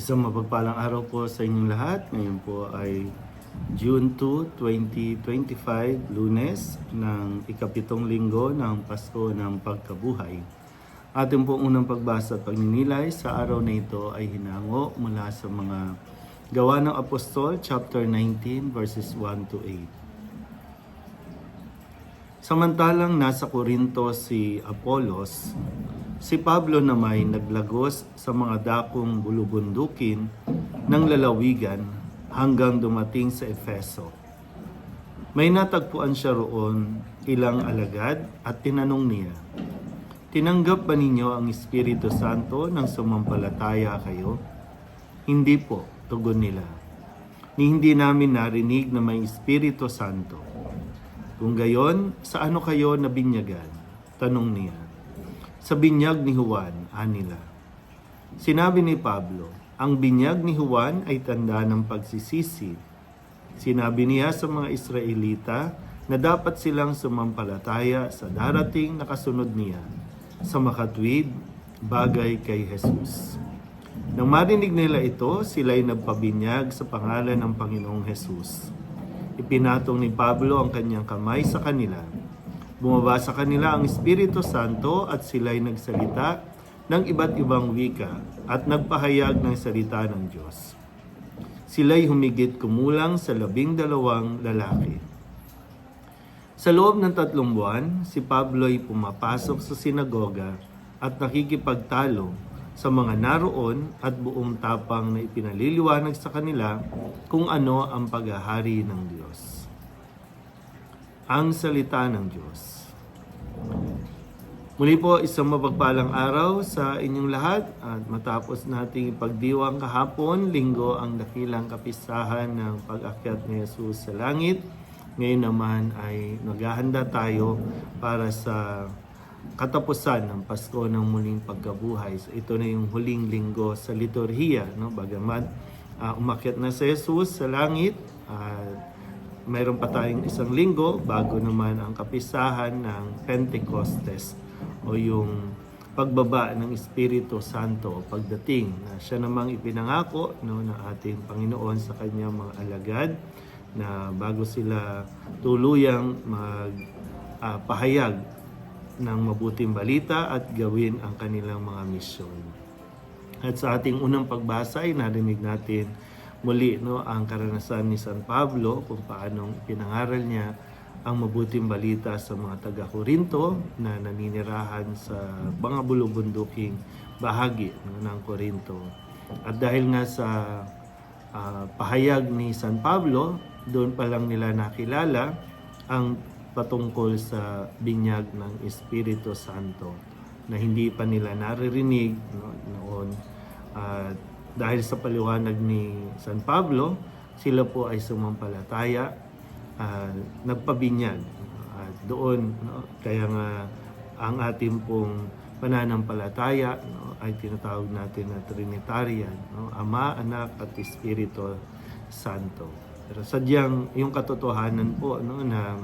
Isang mapagpalang araw po sa inyong lahat. Ngayon po ay June 2, 2025, lunes ng ikapitong linggo ng Pasko ng Pagkabuhay. Ating pong unang pagbasa at pagninilay sa araw na ito ay hinango mula sa mga gawa ng Apostol, chapter 19, verses 1 to 8. Samantalang nasa Korinto si Apolos, si Pablo namay naglagos sa mga dakong bulubundukin ng lalawigan hanggang dumating sa Efeso. May natagpuan siya roon ilang alagad at tinanong niya, Tinanggap ba ninyo ang Espiritu Santo nang sumampalataya kayo? Hindi po, tugon nila. Ni hindi namin narinig na may Espiritu Santo. Kung gayon, sa ano kayo nabinyagan? Tanong niya. Sa binyag ni Juan, anila. Sinabi ni Pablo, ang binyag ni Juan ay tanda ng pagsisisi. Sinabi niya sa mga Israelita na dapat silang sumampalataya sa darating na kasunod niya sa makatwid bagay kay Jesus. Nang marinig nila ito, sila'y nagpabinyag sa pangalan ng Panginoong Jesus. Ipinatong ni Pablo ang kanyang kamay sa kanila. Bumaba sa kanila ang Espiritu Santo at sila'y nagsalita ng iba't ibang wika at nagpahayag ng salita ng Diyos. Sila'y humigit kumulang sa labing dalawang lalaki. Sa loob ng tatlong buwan, si Pablo ay pumapasok sa sinagoga at nakikipagtalo sa mga naroon at buong tapang na ipinaliliwanag sa kanila kung ano ang paghahari ng Diyos. Ang salita ng Diyos. Muli po, isang mapagpalang araw sa inyong lahat at matapos nating ipagdiwang kahapon, linggo ang dakilang kapisahan ng pag-akyat ni Jesus sa langit. Ngayon naman ay naghahanda tayo para sa katapusan ng Pasko ng muling pagkabuhay. So, ito na yung huling linggo sa liturhiya. No? Bagamat uh, umakyat na si Jesus sa langit, at mayroon pa tayong isang linggo bago naman ang kapisahan ng Pentecostes o yung pagbaba ng Espiritu Santo pagdating na siya namang ipinangako no, ng ating Panginoon sa kanyang mga alagad na bago sila tuluyang magpahayag ng mabuting balita at gawin ang kanilang mga misyon. At sa ating unang pagbasa ay narinig natin muli no, ang karanasan ni San Pablo kung paanong pinangaral niya ang mabuting balita sa mga taga-Korinto na naninirahan sa mga bulubunduking bahagi no, ng Korinto. At dahil nga sa ah, pahayag ni San Pablo, doon pa lang nila nakilala ang patungkol sa binyag ng Espiritu Santo na hindi pa nila naririnig no, noon. At dahil sa paliwanag ni San Pablo, sila po ay sumampalataya, ah, nagpabinyag. At doon, no, kaya nga ang ating pong pananampalataya no, ay tinatawag natin na Trinitarian, no, Ama, Anak at Espiritu Santo. Pero sadyang yung katotohanan po no, na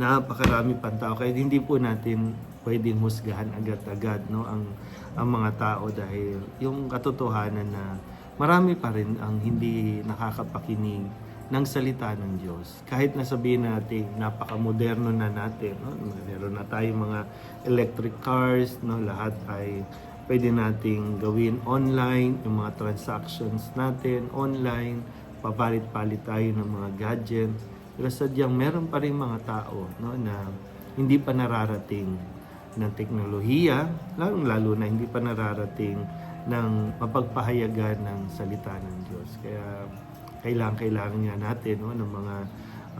napakarami pang tao kaya hindi po natin pwedeng husgahan agad-agad no ang ang mga tao dahil yung katotohanan na marami pa rin ang hindi nakakapakinig ng salita ng Diyos. Kahit na sabihin natin napaka-moderno na natin, no? meron na tayong mga electric cars, no? lahat ay pwede nating gawin online, yung mga transactions natin online, papalit-palit tayo ng mga gadgets. Pero sadyang meron pa rin mga tao no, na hindi pa nararating ng teknolohiya, lalong-lalo na hindi pa nararating ng mapagpahayagan ng salita ng Diyos. Kaya kailangan-kailangan nga natin no, ng mga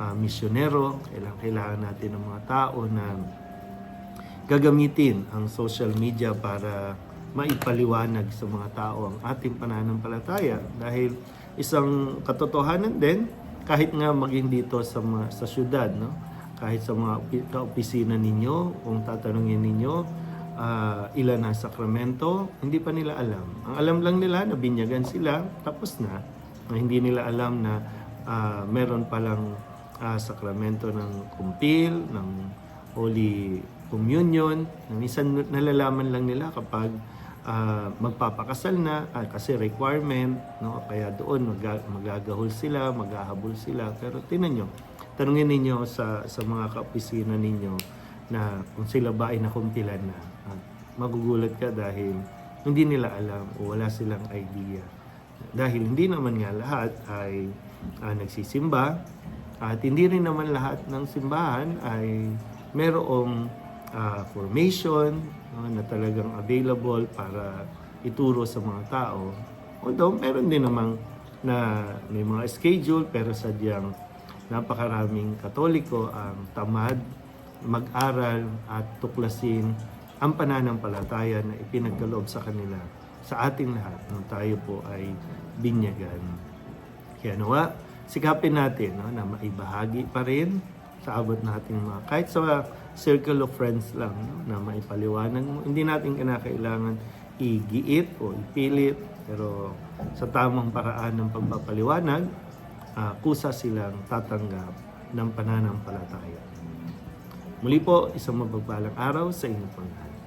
ah, misyonero, kailangan-kailangan natin ng mga tao na gagamitin ang social media para maipaliwanag sa mga tao ang ating pananampalataya dahil isang katotohanan din kahit nga maging dito sa mga, sa syudad no? Kahit sa mga opi- kaopisina ninyo kung tatanungin ninyo ah, ilan na sakramento hindi pa nila alam. Ang alam lang nila na binyagan sila tapos na. Hindi nila alam na ah, meron palang ah, sakramento ng kumpil ng Holy Communion na minsan nalalaman lang nila kapag ah, magpapakasal na ah, kasi requirement no? Kaya doon mag- magagahol sila maghahabol sila. Pero tinan nyo tanungin ninyo sa sa mga kaopisina ninyo na kung sila ba ay nakumpilan na. At magugulat ka dahil hindi nila alam o wala silang idea. Dahil hindi naman nga lahat ay ah, nagsisimba. At hindi rin naman lahat ng simbahan ay merong ah, formation no, na talagang available para ituro sa mga tao. Although meron din namang na may mga schedule pero sadyang napakaraming katoliko ang tamad mag-aral at tuklasin ang pananampalataya na ipinagkaloob sa kanila sa ating lahat nung tayo po ay binyagan. Kaya nawa, sikapin natin no, na maibahagi pa rin sa abot nating mga, kahit sa circle of friends lang, no, na maipaliwanag mo. Hindi natin kinakailangan igiit o ipilit, pero sa tamang paraan ng pagpapaliwanag, ah, kusa silang tatanggap ng pananampalataya. Muli po, isang mapagpalang araw sa inyo pong lahat.